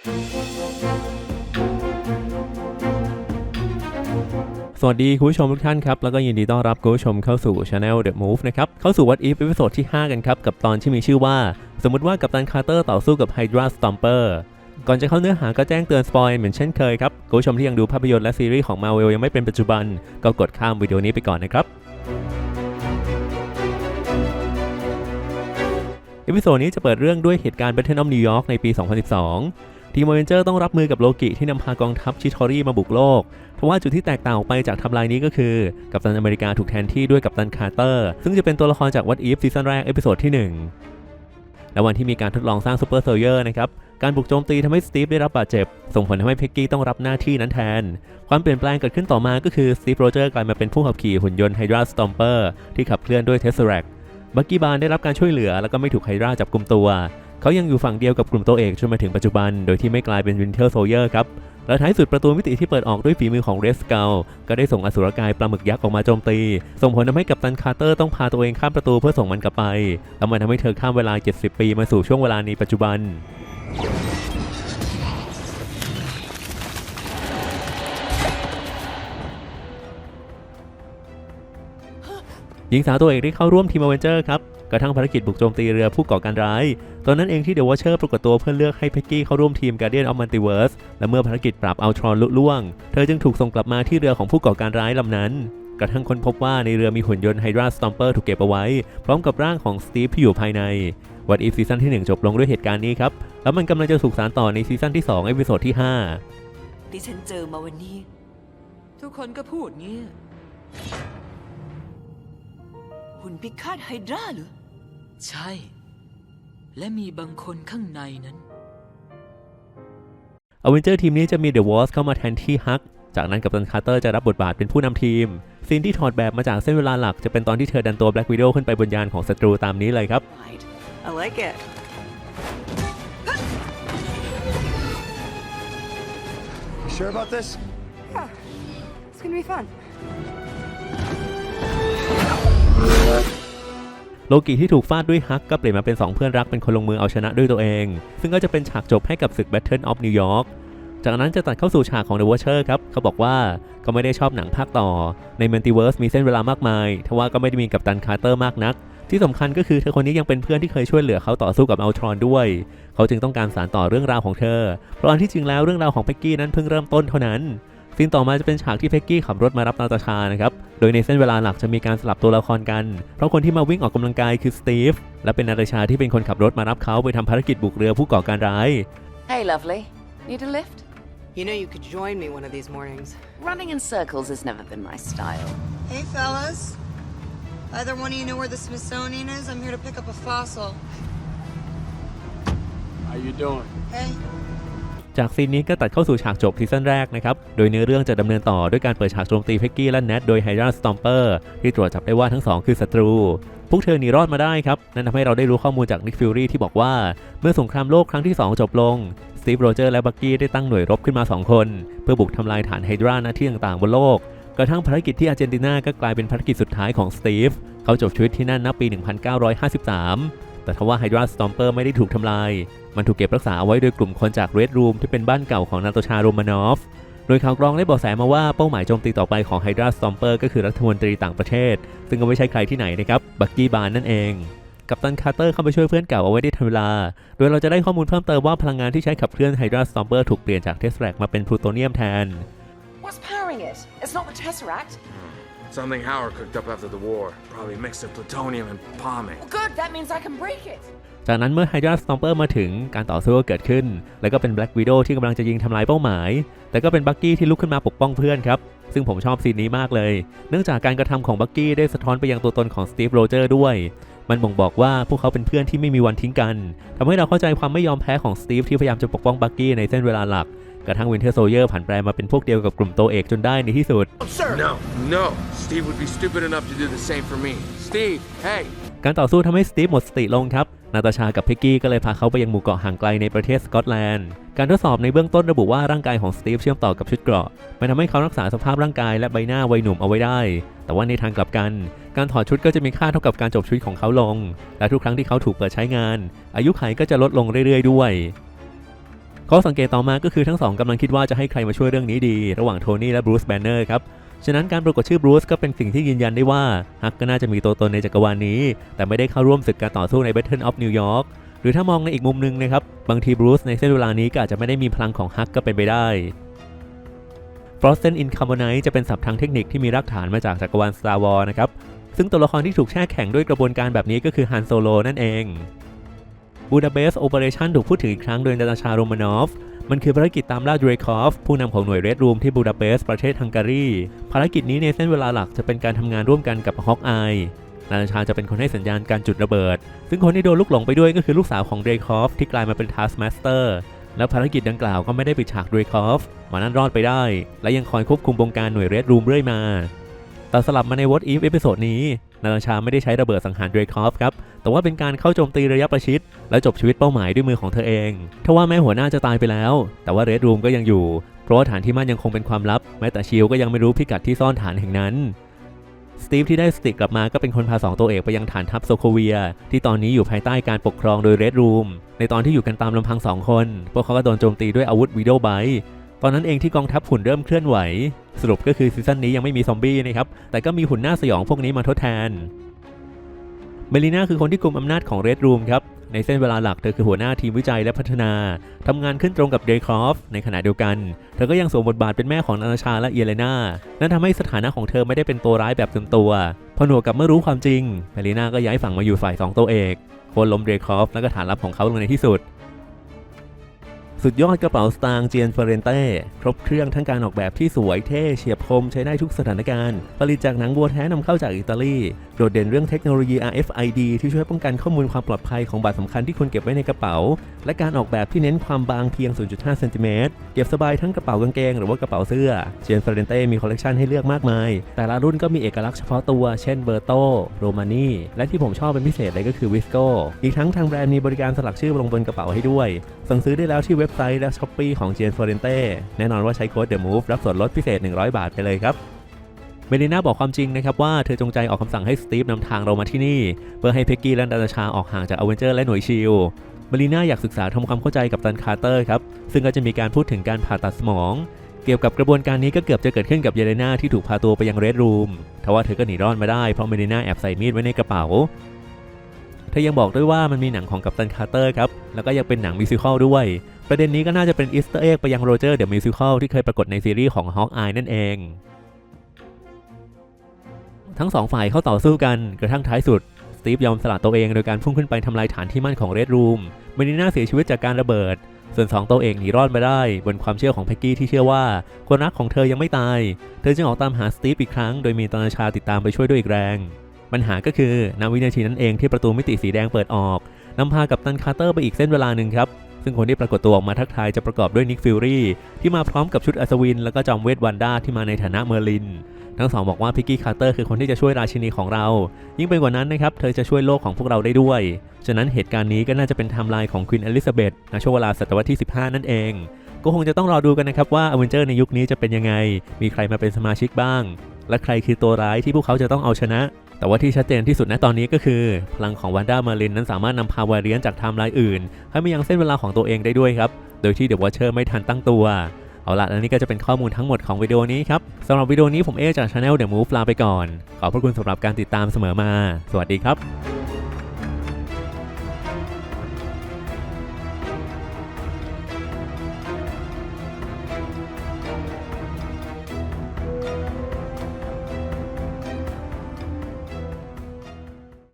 สวัสดีคุณผู้ชมทุกท่านครับ แล้วก็ยินดีต้อนรับคุณผู้ชมเข้าสู่ Channel The Move นะครับ เข้าสู่ What If ตอนที่ 5 กันครับ กับตอนที่มีชื่อว่า สมมติว่ากัปตันคาร์เตอร์ต่อสู้กับ Hydra Stomper ก่อนจะเข้าเนื้อหาก็แจ้งเตือนสปอยเหมือนเช่นเคยครับคุณผู้ชมที่ยังดูภาพยนตร์และซีรีส์ของ Marvel ยังไม่เป็นปัจจุบัน ก็กดข้ามวิดีโอนี้ไปก่อนนะครับเอพิโซดนี้จะเปิดเรื่องด้วยเหตุการณ์ Battle of New York ในปี 2012 ทีมอเวนเจอร์ต้องรับมือกับโลกิที่นำพากองทัพชิทอรี่มาบุกโลกทว่าจุดที่แตกต่างออกไปจากทำลายนี้ก็คือ กัปตันอเมริกาถูกแทนที่ด้วยกัปตันคาร์เตอร์ ซึ่งจะเป็นตัวละครจาก What If ซีซั่นแรกเอพิโซดที่ 1 และวันที่มีการทดลองสร้างซูเปอร์โซลเยอร์นะครับ การบุกโจมตีทำให้สตีฟได้รับบาดเจ็บ ส่งผลทำให้เพ็กกี้ต้องรับหน้าที่นั้นแทน ความเปลี่ยนแปลงเกิดขึ้นต่อมาก็คือสตีฟโรเจอร์กลายมาเป็นผู้ขับขี่หุ่นยนต์ไฮดราสตอมเปอร์ที่ขับเคลื่อนด้วยเทสแรกบักกี้บาร์ได้รับการช่วยเหลือแล้วก็ไม่ถูกไฮดราจับกลุ่มตัว เขายังอยู่ฝั่งเดียวกับกลุ่มตัวเอกจนมาถึงปัจจุบัน โดยที่ไม่กลายเป็นวินเทอร์โซเยอร์ครับ และท้ายสุดประตูมิติที่เปิดออกด้วยฝีมือของเรสเกลก็ได้ส่งอสุรกายปลาหมึกยักษ์ออกมาโจมตี ส่งผลทำให้กัปตันคาร์เตอร์ต้องพาตัวเองข้ามประตูเพื่อส่งมันกลับไป แล้วมันทำให้เธอข้ามเวลา 70 ปีมาสู่ช่วงเวลาในปัจจุบันหญิงสาวตัวเอกได้เข้าร่วมทีมอเวนเจอร์ครับ กระทั่งภารกิจบุกโจมตีเรือผู้ก่อการร้าย ตอนนั้นเองที่เดอะวอชเชอร์ปรากฏตัวเพื่อเลือกให้เพ็กกี้เข้าร่วมทีม Guardian of Multiverse และเมื่อภารกิจปราบอัลทรอนลุล่วง เธอจึงถูกส่งกลับมาที่เรือของผู้ก่อการร้ายลำนั้น กระทั่งค้นพบว่าในเรือมีหุ่นยนต์ไฮดราสตอมเปอร์ถูกเก็บเอาไว้ พร้อมกับร่างของสตีฟที่อยู่ภายในวั t อีฟซีซั่นที่ 1 จบลงด้วยเหตุการณ์นี้ครับ แล้วมันกำลังจะถูกสานต่อในซีซั่นที่2เอพิโซดที่ 5 ที่ฉันเจอมาวันนี้ ทุกคนก็พูดงี้หุ่นพิฆาตไฮดราเหรอ ใช่ และมีบางคนข้างในนั้น อเวนเจอร์ทีมนี้จะมีเดอะวอ s เข้ามาแทนที่ฮัก จากนั้นกัปตันคาร์เตอร์จะรับบทบาทเป็นผู้นำทีม ซีนที่ถอดแบบมาจากเส้นเวลาหลักจะเป็นตอนที่เธอดันตัวแบล็กวิด o w ขึ้นไปบนยานของศัตรูตามนี้เลยครับ Right. I like it. You sure about this? It's gonna be fun. โลกิที่ถูกฟาดด้วยฮักก็เปลี่ยนมาเป็น 2 เพื่อนรักเป็นคนลงมือเอาชนะด้วยตัวเอง ซึ่งก็จะเป็นฉากจบให้กับศึก Battle of New York จากนั้นจะตัดเข้าสู่ฉากของ The Watcher ครับ เขาบอกว่าเขาไม่ได้ชอบหนังภาคต่อ ใน Multiverse มีเส้นเวลามากมายทว่าก็ไม่ได้มีกับตันคาร์เตอร์มากนัก ที่สำคัญก็คือเธอคนนี้ยังเป็นเพื่อนที่เคยช่วยเหลือเขาต่อสู้กับอัลทรอนด้วย เขาจึงต้องการสานต่อเรื่องราวของเธอ เพราะอันที่จริงแล้วเรื่องราวของเป็กกี้นั้นเพิ่งเริ่มต้นเท่านั้น ซีนต่อมาจะเป็นฉากที่เพ็กกี้ขับรถมารับนาตาชานะครับ โดยในเส้นเวลาหลักจะมีการสลับตัวละครกัน เพราะคนที่มาวิ่งออกกำลังกายคือสตีฟ และเป็นนาตาชาที่เป็นคนขับรถมารับเขาไปทำภารกิจบุกเรือผู้ก่อการร้าย Hey, lovely. Need a lift? You know you could join me one of these mornings. Running in circles has never been my style. Hey, fellas. Either one of you know where the Smithsonian is? I'm here to pick up a fossil. How you doing? Hey. จากซีนนี้ก็ตัดเข้าสู่ฉากจบซีซั่นแรกนะครับ โดยเนื้อเรื่องจะดำเนินต่อด้วยการเปิดฉากโจมตีเพ็กกี้และแนทโดยไฮดราสตอมเปอร์ที่ตรวจจับได้ว่าทั้งสองคือศัตรู พวกเธอหนีรอดมาได้ครับ นั่นทำให้เราได้รู้ข้อมูลจากนิกฟิลลี่ที่บอกว่า เมื่อสงครามโลกครั้งที่ 2 จบลงสตีฟโรเจอร์และบักกี้ได้ตั้งหน่วยรบขึ้นมา 2 คน เพื่อบุกทำลายฐานไฮดราหน้าที่ต่างๆบนโลก กระทั่งภารกิจที่อาร์เจนตินาก็กลายเป็นภารกิจสุดท้ายของสตีฟเขาจบชีวิตที่นั่นณปี 1953 แต่ทว่าไฮดราสตอมเปอร์ไม่ได้ถูกทำลาย มันถูกเก็บรักษาเอาไว้โดยกลุ่มคนจากเรดรูมที่เป็นบ้านเก่าของนาโตชาโรมานอฟ โดยข่าวกรองได้บอกแสมาว่าเป้าหมายโจมตีต่อไปของไฮดราสตอมเปอร์ก็คือรัฐมนตรีต่างประเทศ ซึ่งก็ไม่ใช่ใครที่ไหนนะครับบักกี้บานนั่นเองกัปตันคาร์เตอร์เข้าไปช่วยเพื่อนเก่าเอาไว้ได้ทันเวลา โดยเราจะได้ข้อมูลเพิ่มเติมว่าพลังงานที่ใช้ขับเคลื่อนไฮดราสตอมเปอร์ถูกเปลี่ยนจากเทสแรกมาเป็นพลูโตเนียมแทน What's powering it? It's not the Tesseract. Something Howard cooked up after the war. Probably mixed of plutonium and pomade. Well, good. That means I can break it. จากนั้นเมื่อไฮดราสตอมเปอร์มาถึงการต่อสู้ก็เกิดขึ้น แล้วก็เป็นแบล็กวิด o w ที่กำลังจะยิงทำลายเป้าหมาย แต่ก็เป็นบักกี้ที่ลุกขึ้นมาปกป้องเพื่อนครับ ซึ่งผมชอบซีนนี้มากเลย เนื่องจากการกระทำของบักกี้ได้สะท้อนไปยังตัวตนของสตีฟโรเจอร์ด้วย มันบ่งบอกว่าพวกเขาเป็นเพื่อนที่ไม่มีวันทิ้งกันทำให้เราเข้าใจความไม่ยอมแพ้ของสตีฟที่พยายามจะปกป้องบักกี้ในเส้นเวลาหลัก กระทั่งวินเทอร์โซเยอร์ผันแปรมาเป็นพวกเดียวกับกลุ่มโตวเอกจนได้ในที่สุด No, no. Steve would be stupid enough to do the same for me. Steve, hey. การต่อสู้ทำให้สตีฟหมดสติลงครับ นาตาชากับพิกกี้ก็เลยพาเขาไปยังหมู่เกาะห่างไกลในประเทศสกอตแลนด์ การทดสอบในเบื้องต้นระบุว่าร่างกายของสตีฟเชื่อมต่อกับชุดเกราะ มันทำให้เขารักษาสภาพร่างกายและใบหน้าวัยหนุ่มเอาไว้ได้ แต่ว่าในทางกลับกัน การถอดชุดก็จะมีค่าเท่ากับการจบชีวิตของเขาลง และทุกครั้งที่เขาถูกเปิดใช้งาน อายุขัยก็จะลดลงเรื่อยๆ ด้วย ข้อสังเกตต่อมาก็คือทั้งสองกำลังคิดว่าจะให้ใครมาช่วยเรื่องนี้ดี ระหว่างโทนี่และบรูซแบนเนอร์ครับฉะนั้นการปรากฏชื่อบรูซก็เป็นสิ่งที่ยืนยันได้ว่าฮักก็น่าจะมีตัวตนในจักรวาลนี้ แต่ไม่ได้เข้าร่วมศึกการต่อสู้ใน Battle of New York หรือถ้ามองในอีกมุมหนึงนะครับ บางทีบรูซในเส้นเวลานี้ก็อาจจะไม่ได้มีพลังของฮักก็เป็นไปได้ Frozen in Carbonite จะเป็นศัพท์ทางเทคนิคที่มีรากฐานมาจากจักรวาล Star Wars นะครับ ซึ่งตัวละครที่ถูกแช่แข็งด้วยกระบวนการแบบนี้ก็คือฮันโซโลนั่นเอง บูดาเบสต์โอเปอเรชันถูกพูดถึงอีกครั้งโดยนาตาชาโรมานอฟมันคือภารกิจตามล่าเดรคอฟผู้นำของหน่วยเรดรูมที่บูดาเปสต์ประเทศฮังการี ภารกิจนี้ในเส้นเวลาหลักจะเป็นการทำงานร่วมกันกับฮอกอายนาตาชาจะเป็นคนให้สัญญาณการจุดระเบิด ซึ่งคนที่โดนลูกหลงไปด้วยก็คือลูกสาวของเดรคอฟที่กลายมาเป็นทาสมาสเตอร์ และภารกิจดังกล่าวก็ไม่ได้ปิดฉากเดรคอฟมานั้นรอดไปได้ และยังคอยควบคุมบงการหน่วยเรดรูมเรื่อยมาแต่สลับมาใน What If เอพิโซดนี้นาตาชาไม่ได้ใช้ระเบิดสังหารเดรคอฟครับ แต่ว่าเป็นการเข้าโจมตีระยะประชิด และจบชีวิตเป้าหมายด้วยมือของเธอเองทว่าแม้หัวหน้าจะตายไปแล้ว แต่ว่าเรดรูมก็ยังอยู่ เพราะว่าฐานที่มั่นยังคงเป็นความลับ แม้แต่ชิลก็ยังไม่รู้พิกัดที่ซ่อนฐานแห่งนั้นสตีฟที่ได้สติกลับมาก็เป็นคนพาสองตัวเอกไปยังฐานทัพโซโคเวีย ที่ตอนนี้อยู่ภายใต้การปกครองโดยเรดรูมในตอนที่อยู่กันตามลำพังสองคน พวกเขาก็โดนโจมตีด้วยอาวุธวีโดไบตอนนั้นเองที่กองทัพหุ่นเริ่มเคลื่อนไหว สรุปก็คือซีซั่นนี้ยังไม่มีซอมบี้นะครับ แต่ก็มีหุ่นหน้าสยองพวกนี้มาทดแทน เมลิน่าคือคนที่กุมอำนาจของเรดรูมครับในเส้นเวลาหลักเธอคือหัวหน้าทีมวิจัยและพัฒนา ทำงานขึ้นตรงกับเดย์ครอฟในขณะเดียวกัน เธอก็ยังสวมบทบาทเป็นแม่ของนาชาและเอเลนานั่นทำให้สถานะของเธอไม่ได้เป็นตัวร้ายแบบเต็มตัวพอหนวกกับเมื่อรู้ความจริงเมลิน่าก็ย้ายฝั่งมาอยู่ฝ่ายสองตัวเอกโคนล้มเดย์ครอฟและก็ฐานลับของเขาลงในที่สุด สุดยอดกระเป๋าสตางค์เจียนเฟรนเต้ครบเครื่องทั้งการออกแบบที่สวยเท่เฉียบคมใช้ได้ทุกสถานการณ์ ผลิตจากหนังวัวแท้นำเข้าจากอิตาลี โดดเด่นเรื่องเทคโนโลยี RFID ที่ช่วยป้องกันข้อมูลความปลอดภัยของบัตรสำคัญที่คุณเก็บไว้ในกระเป๋า และการออกแบบที่เน้นความบางเพียง 0.5 เซนติเมตรเก็บสบายทั้งกระเป๋ากางเกงหรือว่ากระเป๋าเสื้อเจียนเฟรนเต้มีคอลเลกชันให้เลือกมากมาย แต่ละรุ่นก็มีเอกลักษณ์เฉพาะตัว เช่นเบอร์โตโรมานีและที่ผมชอบเป็นพิเศษเลยก็คือวิสโกอีกทั้งทางแบรนด์มีบริการสลักชื่อลงบนกระเป๋าให้ด้วย สั่งซื้อได้แล้วที่เว็บไซต์และช้อปปีของเจียนเฟเรนเต้แน่นอนว่าใช้โค้ด The Move รับส่วนลดพิเศษ 100 บาทไปเลยครับเมลิน่าบอกความจริงนะครับว่าเธอจงใจออกคำสั่งให้สตีฟนำทางเรามาที่นี่ เพื่อให้เพกกี้และนาตาชาออกห่างจากอเวนเจอร์และหน่วยชิลเมลิน่าอยากศึกษาทำความเข้าใจกับตันคาร์เตอร์ครับ ซึ่งก็จะมีการพูดถึงการผ่าตัดสมอง เกี่ยวกับกระบวนการนี้ก็เกือบจะเกิดขึ้นกับเยเลนาที่ถูกพาตัวไปยังเรดรูมทว่าเธอก็หนีรอดมาได้เพราะเมลิน่าแอบใส่มีดไว้ในกระเป๋าเธอยังบอกด้วยว่ามันมีหนังของกัปตันคาร์เตอร์ครับ แล้วก็ยังเป็นหนังมิวสิควลด้วย ประเด็นนี้ก็น่าจะเป็นอีสเตอร์เอ็กไปยังโรเจอร์เดอะมิวสิควลที่เคยปรากฏในซีรีส์ของฮอ k อายนั่นเอง ทั้งสองฝ่ายเข้าต่อสู้กันกระทั่งท้ายสุดสตีฟยอมสละตัวเองโดยการพุ่งขึ้นไปทำลายฐานที่มั่นของเรดรูมเมลิน่าเสียชีวิตจากการระเบิด ส่วนสองตัวเอกหนีรอดมาได้ บนความเชื่อของแพ็กกี้ที่เชื่อว่าคนรักของเธอยังไม่ตาย เธอจึงออกตามหาสตีฟอีกครั้ง โดยมีตานาชาติดตามไปช่วยด้วยอีกแรง ปัญหาก็คือณวินาทีนั้นเองที่ประตูมิติสีแดงเปิดออกนำพากับตันคาร์เตอร์ไปอีกเส้นเวลาหนึ่งครับ ซึ่งคนที่ปรากฏตัวออกมาทักทายจะประกอบด้วยนิกฟิลลี่ที่มาพร้อมกับชุดอัศวิน แล้วก็จอมเวทวันด้าที่มาในฐานะเมอร์ลิน ทั้งสองบอกว่าพิกกี้คาร์เตอร์คือคนที่จะช่วยราชินีของเรา ยิ่งไปกว่านั้นนะครับ เธอจะช่วยโลกของพวกเราได้ด้วย ฉะนั้นเหตุการณ์นี้ก็น่าจะเป็นไทม์ไลน์ของควีนอลิซาเบธในช่วงเวลาศตวรรษที่ 15 นั่นเองก็คงจะต้องรอดูกันนะครับว่าอเวนเจอร์ในยุคนี้จะเป็นยังไง มีใครมาเป็นสมาชิกบ้าง และใครคือตัวร้ายที่พวกเขาจะต้องเอาชนะ แต่ว่าที่ชัดเจนที่สุดณตอนนี้ก็คือ พลังของวันด้ามารินนั้นสามารถนำพาวาเรียนจากไทม์ไลน์อื่น ให้มายังเส้นเวลาของตัวเองได้ด้วยครับ โดยที่เดอะวอชเชอร์ไม่ทันตั้งตัว เอาละและนี่ก็จะเป็นข้อมูลทั้งหมดของวิดีโอนี้ครับสำหรับวิดีโอนี้ผมเอจากช anel The Move ลาไปก่อน ขอบพระคุณสำหรับการติดตามเสมอมา สวัสดีครับ